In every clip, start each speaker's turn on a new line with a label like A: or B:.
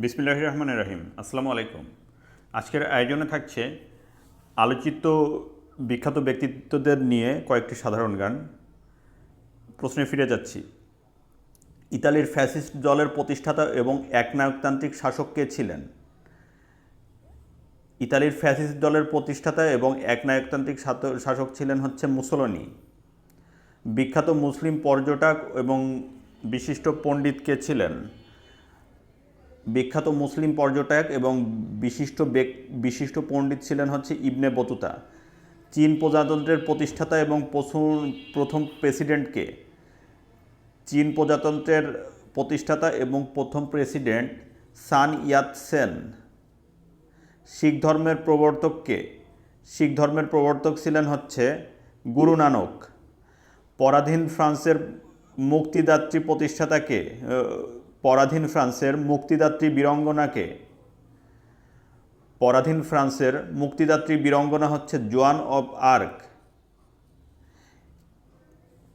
A: বিসমিল্লাহ রহমান রাহিম। আসসালামু আলাইকুম। আজকের আয়োজনে থাকছে আলোচিত বিখ্যাত ব্যক্তিত্বদের নিয়ে কয়েকটি সাধারণ গান। প্রশ্নে ফিরে যাচ্ছি। ইতালির ফ্যাসিস্ট দলের প্রতিষ্ঠাতা এবং একনায়কতান্ত্রিক শাসক কে ছিলেন? ইতালির ফ্যাসিস্ট দলের প্রতিষ্ঠাতা এবং একনায়কতান্ত্রিক শাসক ছিলেন হচ্ছে মুসলনি। বিখ্যাত মুসলিম পর্যটক এবং বিশিষ্ট পণ্ডিত কে ছিলেন? বিখ্যাত মুসলিম পর্যটক এবং বিশিষ্ট বিশিষ্ট পণ্ডিত ছিলেন হচ্ছে ইবনে বতুতা। চীন প্রজাতন্ত্রের প্রতিষ্ঠাতা এবং প্রথম- প্রথম প্রেসিডেন্টকে। চীন প্রজাতন্ত্রের প্রতিষ্ঠাতা এবং প্রথম প্রেসিডেন্ট সান ইয়াত সেন শিখ ধর্মের প্রবর্তককে, শিখ ধর্মের প্রবর্তক ছিলেন হচ্ছে গুরু নানক। পরাধীন ফ্রান্সের মুক্তিদাত্রী প্রতিষ্ঠাতাকে পরাধীন ফ্রান্সের মুক্তিদাত্রী বীরঙ্গনাকে। পরাধীন ফ্রান্সের মুক্তিদাত্রী বীরঙ্গনা হচ্ছে Joan of Arc.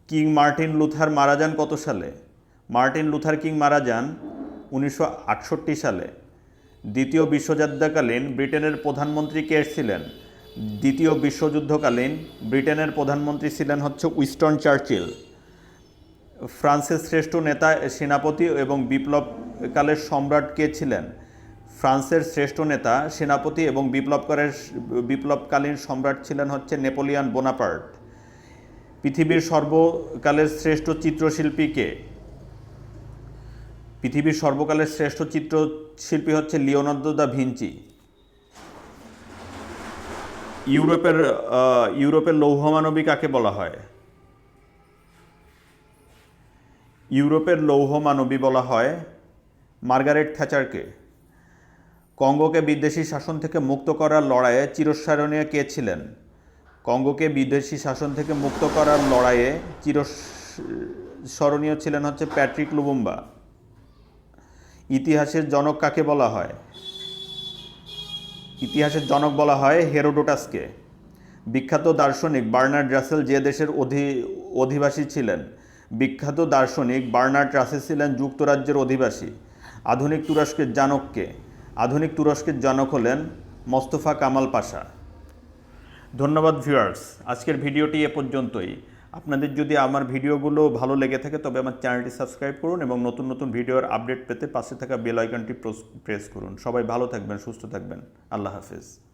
A: King Martin Luther মারা যান কত সালে? মার্টিন লুথার কিং মারা যান উনিশশো আটষট্টি সালে। দ্বিতীয় বিশ্বযুদ্ধকালীন ব্রিটেনের প্রধানমন্ত্রী কে ছিলেন? দ্বিতীয় বিশ্বযুদ্ধকালীন ব্রিটেনের প্রধানমন্ত্রী ছিলেন হচ্ছে উইস্টন চার্চিল। ফ্রান্সের শ্রেষ্ঠ নেতা, সেনাপতি এবং বিপ্লবকালের সম্রাট কে ছিলেন? ফ্রান্সের শ্রেষ্ঠ নেতা, সেনাপতি এবং বিপ্লবকারের বিপ্লবকালীন সম্রাট ছিলেন হচ্ছে নেপোলিয়ান বোনাপার্ট। পৃথিবীর সর্বকালের শ্রেষ্ঠ চিত্রশিল্পী কে? পৃথিবীর সর্বকালের শ্রেষ্ঠ চিত্রশিল্পী হচ্ছে লিওনার্দো দা ভিঞ্চি। ইউরোপের ইউরোপের লৌহমানবী কাকে বলা হয়? ইউরোপের লৌহ মানবী বলা হয় মার্গারেট থ্যাচারকে। কঙ্গোকে বিদেশি শাসন থেকে মুক্ত করার লড়াইয়ে চিরস্মরণীয় কে ছিলেন? কঙ্গোকে বিদেশি শাসন থেকে মুক্ত করার লড়াইয়ে চিরস্মরণীয় ছিলেন হচ্ছে প্যাট্রিক লুবুম্বা। ইতিহাসের জনক কাকে বলা হয়? ইতিহাসের জনক বলা হয় হেরোডোটাসকে। বিখ্যাত দার্শনিক বার্নার্ড রাসেল যে দেশের অধি, অধিবাসী ছিলেন বিখ্যাত দার্শনিক বার্নার্ড রাসেল ছিলেন যুক্তরাজ্যের অধিবাসী। আধুনিক তুরস্কের জানককে আধুনিক তুরস্কের জনক হলেন মোস্তফা কামাল পাশা। ধন্যবাদ ভিউয়ার্স, আজকের ভিডিওটি এ পর্যন্তই। আপনাদের যদি আমার ভিডিওগুলো ভালো লেগে থাকে, তবে আমার চ্যানেলটি সাবস্ক্রাইব করুন এবং নতুন নতুন ভিডিওর আপডেট পেতে পাশে থাকা বেল আইকনটি প্রেস করুন। সবাই ভালো থাকবেন, সুস্থ থাকবেন। আল্লাহ হাফেজ।